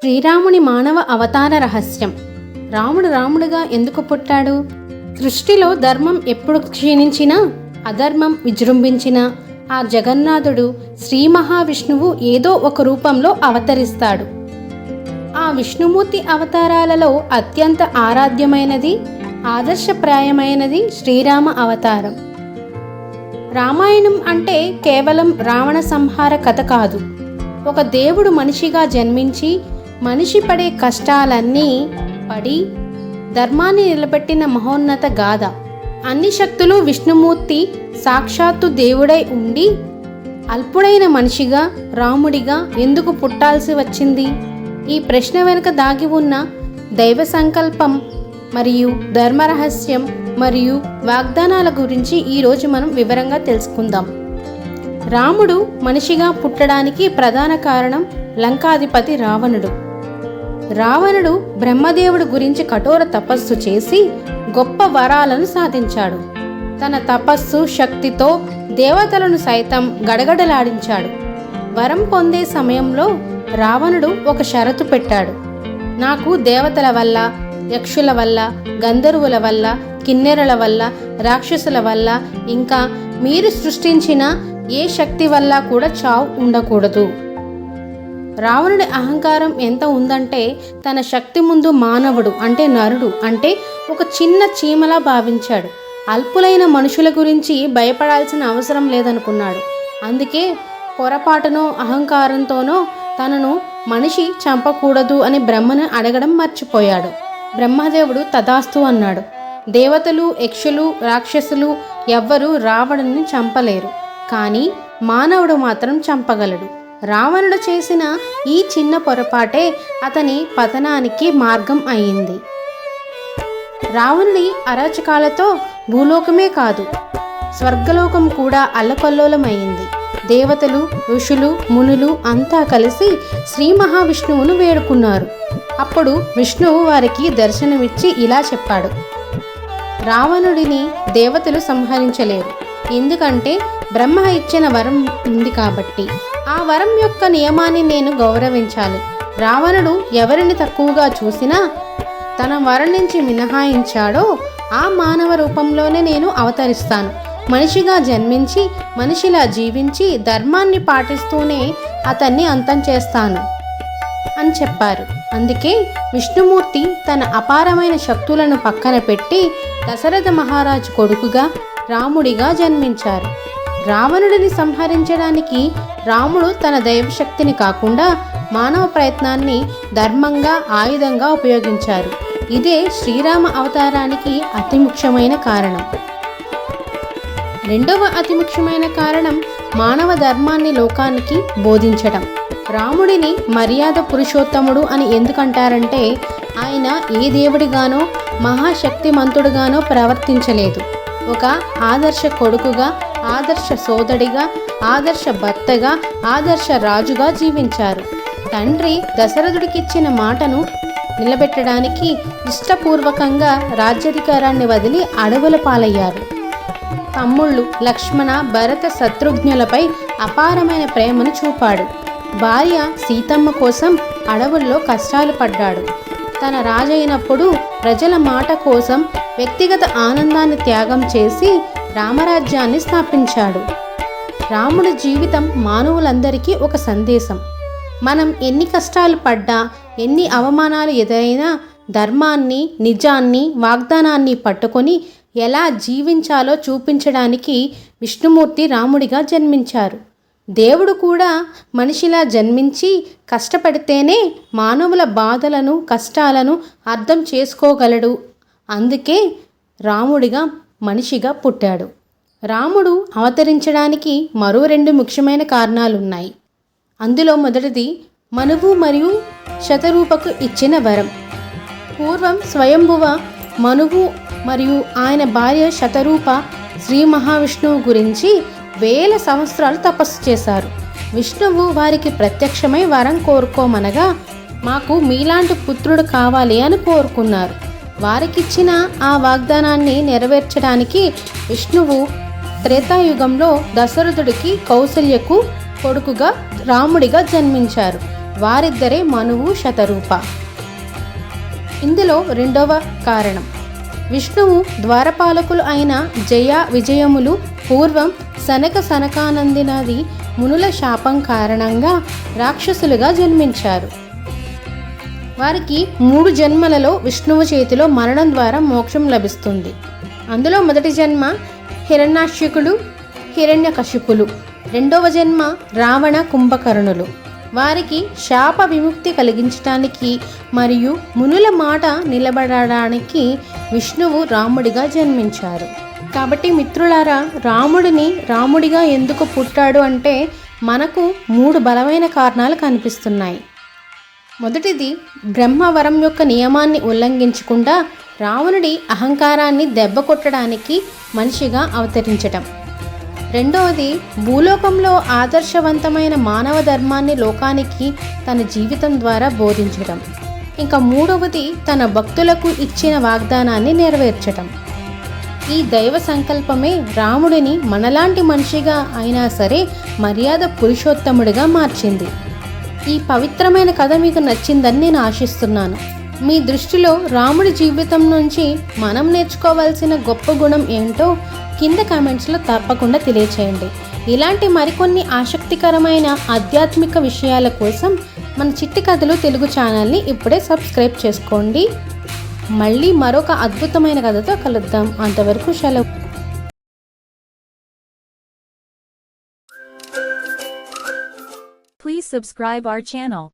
శ్రీరాముని. మానవ అవతార రహస్యం. రాముడు రాముడుగా ఎందుకు పుట్టాడు? సృష్టిలో ధర్మం ఎప్పుడు క్షీణించినా అధర్మం విజృంభించినా ఆ జగన్నాథుడు శ్రీ మహావిష్ణువు ఏదో ఒక రూపంలో అవతరిస్తాడు. ఆ విష్ణుమూర్తి అవతారాలలో అత్యంత ఆరాధ్యమైనది ఆదర్శప్రాయమైనది శ్రీరామ అవతారం. రామాయణం అంటే కేవలం రావణ సంహార కథ కాదు. ఒక దేవుడు మనిషిగా జన్మించి మనిషి పడే కష్టాలన్నీ పడి ధర్మాన్ని నిలబెట్టిన మహోన్నత గాథ. అన్ని శక్తులు విష్ణుమూర్తి సాక్షాత్తు దేవుడై ఉండి అల్పుడైన మనిషిగా రాముడిగా ఎందుకు పుట్టాల్సి వచ్చింది? ఈ ప్రశ్న వెనుక దాగి ఉన్న దైవ సంకల్పం మరియు ధర్మరహస్యం మరియు వాగ్దానాల గురించి ఈరోజు మనం వివరంగా తెలుసుకుందాం. రాముడు మనిషిగా పుట్టడానికి ప్రధాన కారణం లంకాధిపతి రావణుడు. రావణుడు బ్రహ్మదేవుడు గురించి కఠోర తపస్సు చేసి గొప్ప వరాలను సాధించాడు. తన తపస్సు శక్తితో దేవతలను సైతం గడగడలాడించాడు. వరం పొందే సమయంలో రావణుడు ఒక షరతు పెట్టాడు. నాకు దేవతల వల్ల యక్షుల వల్ల గంధర్వుల వల్ల కిన్నెరల వల్ల రాక్షసుల వల్ల ఇంకా మీరు సృష్టించిన ఏ శక్తి వల్ల కూడా చావు ఉండకూడదు. రావణుడి అహంకారం ఎంత ఉందంటే తన శక్తి ముందు మానవుడు అంటే నరుడు అంటే ఒక చిన్న చీమలా భావించాడు. అల్పులైన మనుషుల గురించి భయపడాల్సిన అవసరం లేదనుకున్నాడు. అందుకే పొరపాటునో అహంకారంతోనో తనను మనిషి చంపకూడదు అని బ్రహ్మను అడగడం మర్చిపోయాడు. బ్రహ్మదేవుడు తదాస్తు అన్నాడు. దేవతలు యక్షులు రాక్షసులు ఎవ్వరూ రావణుని చంపలేరు. కానీ మానవుడు మాత్రం చంపగలడు. రావణుడు చేసిన ఈ చిన్న పొరపాటే అతని పతనానికి మార్గం అయింది. రావణుడి అరాచకాలతో భూలోకమే కాదు స్వర్గలోకం కూడా అల్లకల్లోలమైంది. దేవతలు ఋషులు మునులు అంతా కలిసి శ్రీ మహావిష్ణువును వేడుకున్నారు. అప్పుడు విష్ణువు వారికి దర్శనమిచ్చి ఇలా చెప్పాడు. రావణుడిని దేవతలు సంహరించలేరు. ఎందుకంటే బ్రహ్మ ఇచ్చిన వరం ఉంది కాబట్టి. ఆ వరం యొక్క నియమాన్ని నేను గౌరవించాలి. రావణుడు ఎవరిని తక్కువగా చూసినా తన వరం నుంచి మినహాయించాడో ఆ మానవ రూపంలోనే నేను అవతరిస్తాను. మనిషిగా జన్మించి మనిషిలా జీవించి ధర్మాన్ని పాటిస్తూనే అతన్ని అంతం చేస్తాను. అని చెప్పారు. అందుకే విష్ణుమూర్తి తన అపారమైన శక్తులను పక్కన పెట్టి దశరథ మహారాజు కొడుకుగా రాముడిగా జన్మించారు. రావణుడిని సంహరించడానికి రాముడు తన దైవశక్తిని కాకుండా మానవ ప్రయత్నాన్ని ధర్మంగా ఆయుధంగా ఉపయోగించారు. ఇదే శ్రీరామ అవతారానికి అతి ముఖ్యమైన కారణం. రెండవ అతి ముఖ్యమైన కారణం మానవ ధర్మాన్ని లోకానికి బోధించడం రాముడిని మర్యాద పురుషోత్తముడు అని ఎందుకంటారంటే ఆయన ఏ దేవుడిగానో మహాశక్తిమంతుడుగానో ప్రవర్తించలేదు. ఒక ఆదర్శ కొడుకుగా ఆదర్శ సోదడిగా ఆదర్శ భర్తగా ఆదర్శ రాజుగా జీవించారు. తండ్రి దశరథుడికిచ్చిన మాటను నిలబెట్టడానికి ఇష్టపూర్వకంగా రాజ్యాధికారాన్ని వదిలి అడవుల పాలయ్యారు. తమ్ముళ్ళు లక్ష్మణ భరత శత్రుఘ్నులపై అపారమైన ప్రేమను చూపాడు. భార్య సీతమ్మ కోసం అడవుల్లో కష్టాలు పడ్డాడు. తన రాజైనప్పుడు ప్రజల మాట కోసం వ్యక్తిగత ఆనందాన్ని త్యాగం చేసి రామరాజ్యాన్ని స్థాపించాడు. రాముడి జీవితం మానవులందరికీ ఒక సందేశం. మనం ఎన్ని కష్టాలు పడ్డా ఎన్ని అవమానాలు ఎదురైనా ధర్మాన్ని నిజాన్ని వాగ్దానాన్ని పట్టుకొని ఎలా జీవించాలో చూపించడానికి విష్ణుమూర్తి రాముడిగా జన్మించారు. దేవుడు కూడా మనిషిలా జన్మించి కష్టపడితేనే మానవుల బాధలను కష్టాలను అర్థం చేసుకోగలడు. అందుకే రాముడిగా మనిషిగా పుట్టాడు. రాముడు అవతరించడానికి మరో రెండు ముఖ్యమైన కారణాలున్నాయి. అందులో మొదటిది మనువు మరియు శతరూపకు ఇచ్చిన వరం. పూర్వం స్వయంభువ మనువు మరియు ఆయన భార్య శతరూప శ్రీ మహావిష్ణువు గురించి వేల సంవత్సరాలు తపస్సు చేశారు. విష్ణువు వారికి ప్రత్యక్షమై వరం కోరుకోమనగా మాకు మీలాంటి పుత్రుడు కావాలి అని కోరుకున్నారు. వారికిచ్చిన ఆ వాగ్దానాన్ని నెరవేర్చడానికి విష్ణువు త్రేతాయుగంలో దశరథుడికి కౌసల్యకు కొడుకుగా రాముడిగా జన్మించారు. వారిద్దరే మనువు శతరూప. ఇందులో రెండవ కారణం. విష్ణువు ద్వారపాలకులు అయిన జయ విజయములు పూర్వం సనక సనకానందినది మునుల శాపం కారణంగా రాక్షసులుగా జన్మించారు. వారికి మూడు జన్మలలో విష్ణువు చేతిలో మరణం ద్వారా మోక్షం లభిస్తుంది. అందులో మొదటి జన్మ హిరణ్యాక్షకులు హిరణ్యకశిపులు. రెండవ జన్మ రావణ కుంభకర్ణులు. వారికి శాప విముక్తి కలిగించడానికి మరియు మునుల మాట నిలబడడానికి విష్ణువు రాముడిగా జన్మించారు. కాబట్టి మిత్రులారా రాముడిని రాముడిగా ఎందుకు పుట్టాడు అంటే మనకు మూడు బలమైన కారణాలు కనిపిస్తున్నాయి. మొదటిది బ్రహ్మవరం యొక్క నియమాన్ని ఉల్లంఘించకుండా రావణుడి అహంకారాన్ని దెబ్బ కొట్టడానికి మనిషిగా అవతరించటం. రెండవది భూలోకంలో ఆదర్శవంతమైన మానవ ధర్మాన్ని లోకానికి తన జీవితం ద్వారా బోధించటం. ఇంకా మూడవది తన భక్తులకు ఇచ్చిన వాగ్దానాన్ని నెరవేర్చటం. ఈ దైవ సంకల్పమే రాముడిని మనలాంటి మనిషిగా అయినా సరే మర్యాద పురుషోత్తముడిగా మార్చింది. ఈ పవిత్రమైన కథ మీకు నచ్చిందని నేను ఆశిస్తున్నాను. మీ దృష్టిలో రాముడి జీవితం నుంచి మనం నేర్చుకోవాల్సిన గొప్ప గుణం ఏంటో కింద కామెంట్స్లో తప్పకుండా తెలియచేయండి. ఇలాంటి మరికొన్ని ఆసక్తికరమైన ఆధ్యాత్మిక విషయాల కోసం మన చిట్టి కథలు తెలుగు ఛానల్ని ఇప్పుడే సబ్స్క్రైబ్ చేసుకోండి. మళ్ళీ మరొక అద్భుతమైన కథతో కలుద్దాం అంతవరకు సెలవు Please subscribe our channel.